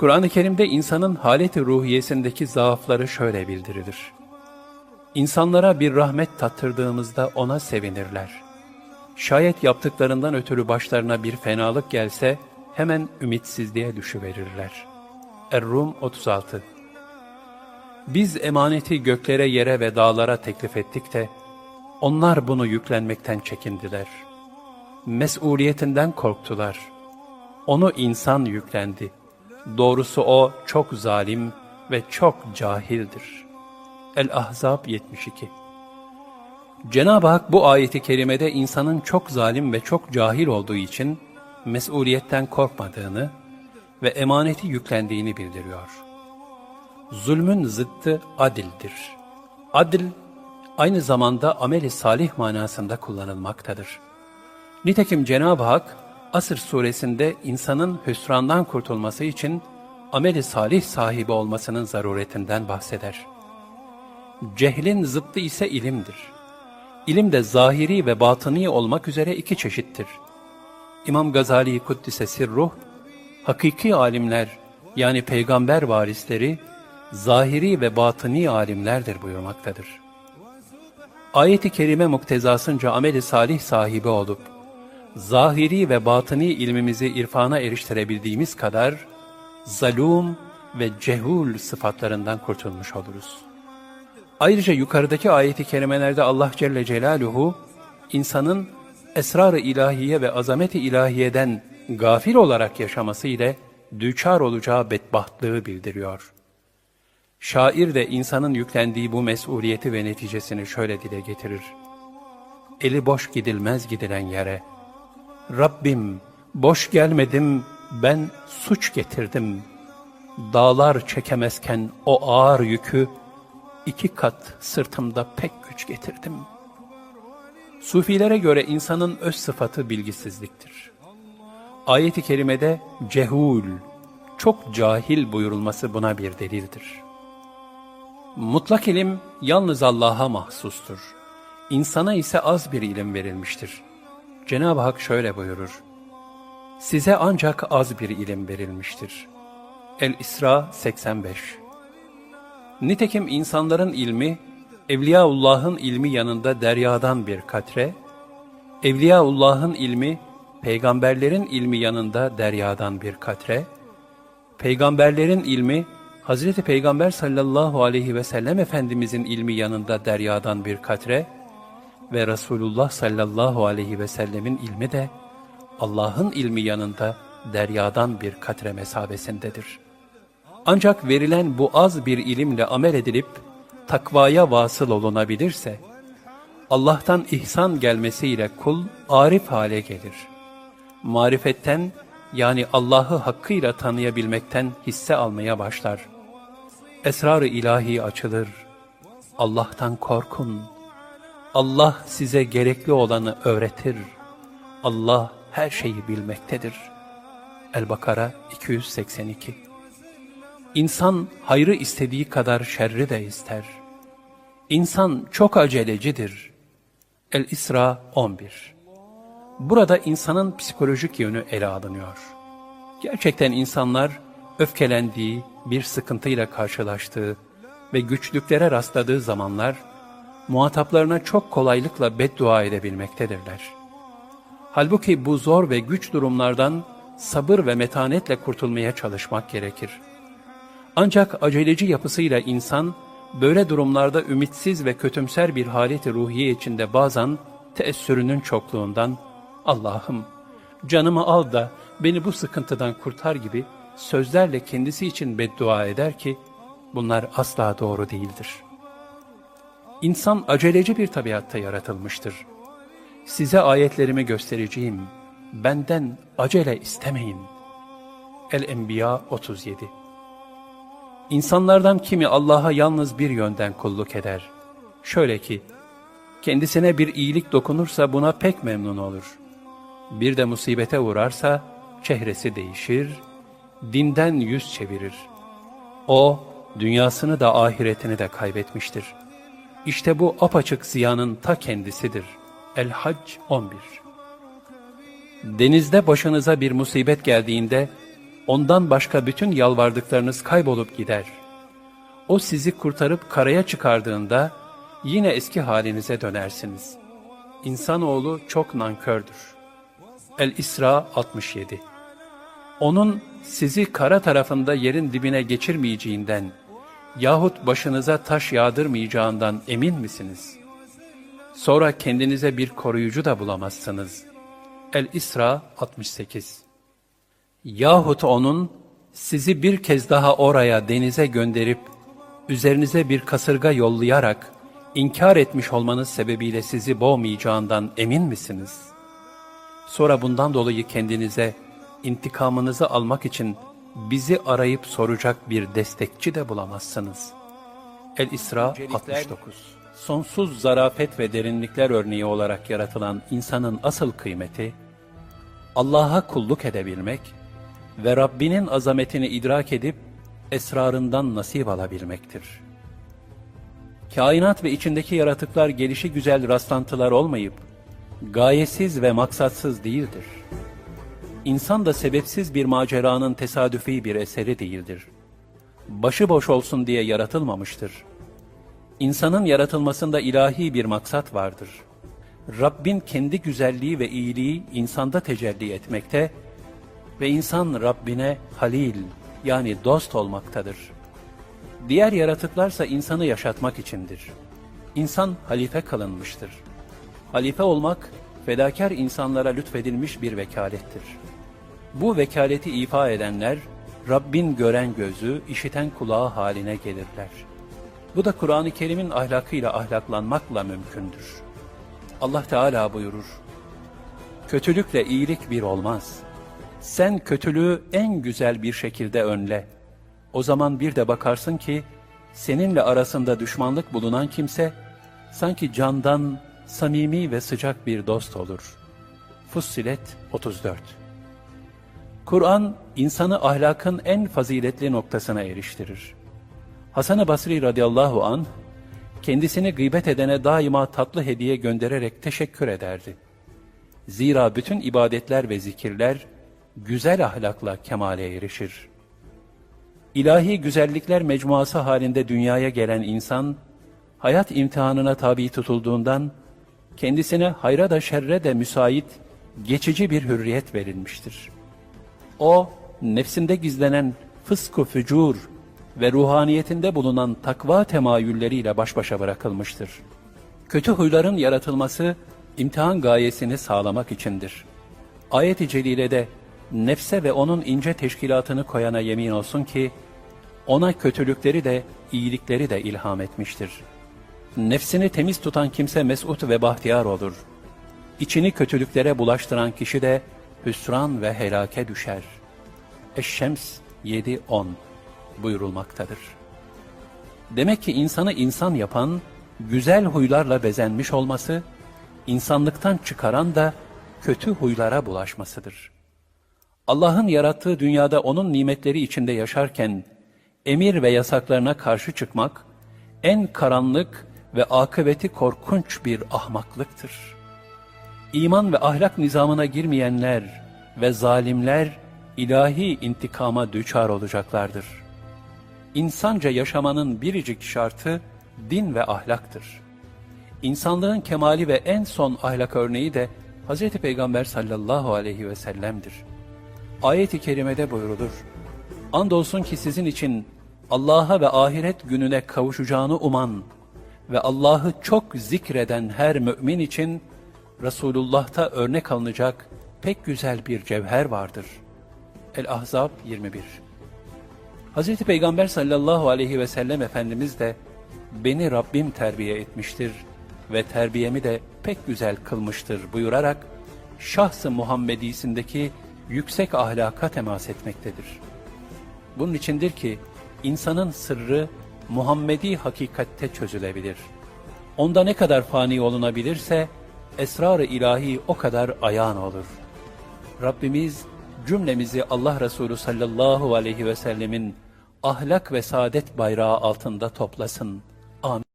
Kur'an-ı Kerim'de insanın haleti ruhiyesindeki zaafları şöyle bildirilir. İnsanlara bir rahmet tattırdığımızda ona sevinirler. Şayet yaptıklarından ötürü başlarına bir fenalık gelse hemen ümitsizliğe düşüverirler. Er-Rum 36 Biz emaneti göklere, yere ve dağlara teklif ettik de onlar bunu yüklenmekten çekindiler. Mesuliyetinden korktular. Onu insan yüklendi. Doğrusu o çok zalim ve çok cahildir. El-Ahzab 72 Cenab-ı Hak bu ayeti kerimede insanın çok zalim ve çok cahil olduğu için mesuliyetten korkmadığını ve emaneti yüklendiğini bildiriyor. Zulmün zıttı adildir. Adil aynı zamanda ameli salih manasında kullanılmaktadır. Nitekim Cenab-ı Hak Asır suresinde insanın hüsrandan kurtulması için ameli salih sahibi olmasının zaruretinden bahseder. Cehlin zıttı ise ilimdir. İlim de zahiri ve batıni olmak üzere iki çeşittir. İmam Gazali Kuddise Sirruh, hakiki alimler yani peygamber varisleri, zahiri ve batıni alimlerdir buyurmaktadır. Ayet-i kerime muktezasınca ameli salih sahibi olup, zahiri ve batıni ilmimizi irfana eriştirebildiğimiz kadar, zalum ve cehul sıfatlarından kurtulmuş oluruz. Ayrıca yukarıdaki ayeti kerimelerde Allah Celle Celaluhu, insanın esrar-ı ilahiye ve azamet-i ilahiyeden gafil olarak yaşaması ile düçar olacağı bedbahtlığı bildiriyor. Şair de insanın yüklendiği bu mesuliyeti ve neticesini şöyle dile getirir. Eli boş gidilmez gidilen yere. Rabbim boş gelmedim ben suç getirdim. Dağlar çekemezken o ağır yükü iki kat sırtımda pek güç getirdim. Sufilere göre insanın öz sıfatı bilgisizliktir. Ayet-i kerimede cehul, çok cahil buyurulması buna bir delildir. Mutlak ilim yalnız Allah'a mahsustur. İnsana ise az bir ilim verilmiştir. Cenab-ı Hak şöyle buyurur. Size ancak az bir ilim verilmiştir. El-İsra 85 Nitekim insanların ilmi, Evliyaullah'ın ilmi yanında deryadan bir katre, Evliyaullah'ın ilmi, peygamberlerin ilmi yanında deryadan bir katre, peygamberlerin ilmi, Hazreti Peygamber sallallahu aleyhi ve sellem Efendimizin ilmi yanında deryadan bir katre ve Resulullah sallallahu aleyhi ve sellemin ilmi de Allah'ın ilmi yanında deryadan bir katre mesabesindedir. Ancak verilen bu az bir ilimle amel edilip takvaya vasıl olunabilirse, Allah'tan ihsan gelmesiyle kul arif hale gelir. Marifetten yani Allah'ı hakkıyla tanıyabilmekten hisse almaya başlar. Esrar-ı ilahi açılır. Allah'tan korkun. Allah size gerekli olanı öğretir. Allah her şeyi bilmektedir. El-Bakara 282 İnsan hayrı istediği kadar şerri de ister. İnsan çok acelecidir. El-İsra 11 Burada insanın psikolojik yönü ele alınıyor. Gerçekten insanlar öfkelendiği, bir sıkıntıyla karşılaştığı ve güçlüklere rastladığı zamanlar muhataplarına çok kolaylıkla beddua edebilmektedirler. Halbuki bu zor ve güç durumlardan sabır ve metanetle kurtulmaya çalışmak gerekir. Ancak aceleci yapısıyla insan, böyle durumlarda ümitsiz ve kötümser bir haleti ruhiye içinde bazen teessürünün çokluğundan, Allah'ım canımı al da beni bu sıkıntıdan kurtar gibi sözlerle kendisi için beddua eder ki, bunlar asla doğru değildir. İnsan aceleci bir tabiatta yaratılmıştır. Size ayetlerimi göstereceğim, benden acele istemeyin. El-Enbiya 37 İnsanlardan kimi Allah'a yalnız bir yönden kulluk eder. Şöyle ki, kendisine bir iyilik dokunursa buna pek memnun olur. Bir de musibete uğrarsa çehresi değişir, dinden yüz çevirir. O, dünyasını da ahiretini de kaybetmiştir. İşte bu apaçık ziyanın ta kendisidir. El-Hac 11 Denizde başınıza bir musibet geldiğinde, ondan başka bütün yalvardıklarınız kaybolup gider. O sizi kurtarıp karaya çıkardığında yine eski halinize dönersiniz. İnsanoğlu çok nankördür. El-İsra 67 Onun sizi kara tarafında yerin dibine geçirmeyeceğinden yahut başınıza taş yağdırmayacağından emin misiniz? Sonra kendinize bir koruyucu da bulamazsınız. El-İsra 68 Yahut onun sizi bir kez daha oraya denize gönderip üzerinize bir kasırga yollayarak inkar etmiş olmanız sebebiyle sizi boğmayacağından emin misiniz? Sonra bundan dolayı kendinize intikamınızı almak için bizi arayıp soracak bir destekçi de bulamazsınız. El-İsra 69 Sonsuz zarafet ve derinlikler örneği olarak yaratılan insanın asıl kıymeti, Allah'a kulluk edebilmek ve Rabbinin azametini idrak edip esrarından nasip alabilmektir. Kainat ve içindeki yaratıklar gelişi güzel rastlantılar olmayıp, gayesiz ve maksatsız değildir. İnsan da sebepsiz bir maceranın tesadüfi bir eseri değildir. Başıboş olsun diye yaratılmamıştır. İnsanın yaratılmasında ilahi bir maksat vardır. Rabbin kendi güzelliği ve iyiliği insanda tecelli etmekte ve insan Rabbine halil yani dost olmaktadır. Diğer yaratıklarsa insanı yaşatmak içindir. İnsan halife kılınmıştır. Halife olmak, fedakar insanlara lütfedilmiş bir vekalettir. Bu vekaleti ifa edenler, Rabbin gören gözü, işiten kulağı haline gelirler. Bu da Kur'an-ı Kerim'in ahlakıyla ahlaklanmakla mümkündür. Allah Teala buyurur, Kötülükle iyilik bir olmaz. Sen kötülüğü en güzel bir şekilde önle. O zaman bir de bakarsın ki, seninle arasında düşmanlık bulunan kimse, sanki candan samimi ve sıcak bir dost olur. Fussilet 34 Kur'an, insanı ahlakın en faziletli noktasına eriştirir. Hasan-ı Basri radıyallahu an kendisini gıybet edene daima tatlı hediye göndererek teşekkür ederdi. Zira bütün ibadetler ve zikirler güzel ahlakla kemale erişir. İlahi güzellikler mecmuası halinde dünyaya gelen insan, hayat imtihanına tabi tutulduğundan, kendisine hayra da şerre de müsait, geçici bir hürriyet verilmiştir. O, nefsinde gizlenen fısku fücur ve ruhaniyetinde bulunan takva temayülleriyle baş başa bırakılmıştır. Kötü huyların yaratılması, imtihan gayesini sağlamak içindir. Ayet-i Celile'de nefse ve onun ince teşkilatını koyana yemin olsun ki, ona kötülükleri de iyilikleri de ilham etmiştir. Nefsini temiz tutan kimse mesut ve bahtiyar olur. İçini kötülüklere bulaştıran kişi de hüsran ve helake düşer. Eşşems 7-10 buyurulmaktadır. Demek ki insanı insan yapan, güzel huylarla bezenmiş olması, insanlıktan çıkaran da kötü huylara bulaşmasıdır. Allah'ın yarattığı dünyada onun nimetleri içinde yaşarken, emir ve yasaklarına karşı çıkmak, en karanlık ve akıbeti korkunç bir ahmaklıktır. İman ve ahlak nizamına girmeyenler ve zalimler, ilahi intikama düçar olacaklardır. İnsanca yaşamanın biricik şartı din ve ahlaktır. İnsanlığın kemali ve en son ahlak örneği de Hz. Peygamber sallallahu aleyhi ve sellem'dir. Ayet-i kerimede buyurulur. Andolsun ki sizin için Allah'a ve ahiret gününe kavuşacağını uman ve Allah'ı çok zikreden her mümin için Resulullah'ta örnek alınacak pek güzel bir cevher vardır. El-Ahzab 21 Hz. Peygamber sallallahu aleyhi ve sellem Efendimiz de beni Rabbim terbiye etmiştir ve terbiyemi de pek güzel kılmıştır buyurarak şahs-ı Muhammedisindeki yüksek ahlaka temas etmektedir. Bunun içindir ki insanın sırrı Muhammedi hakikatte çözülebilir. Onda ne kadar fani olunabilirse esrar-ı ilahi o kadar ayağın olur. Rabbimiz cümlemizi Allah Resulü sallallahu aleyhi ve sellemin ahlak ve saadet bayrağı altında toplasın. Amin.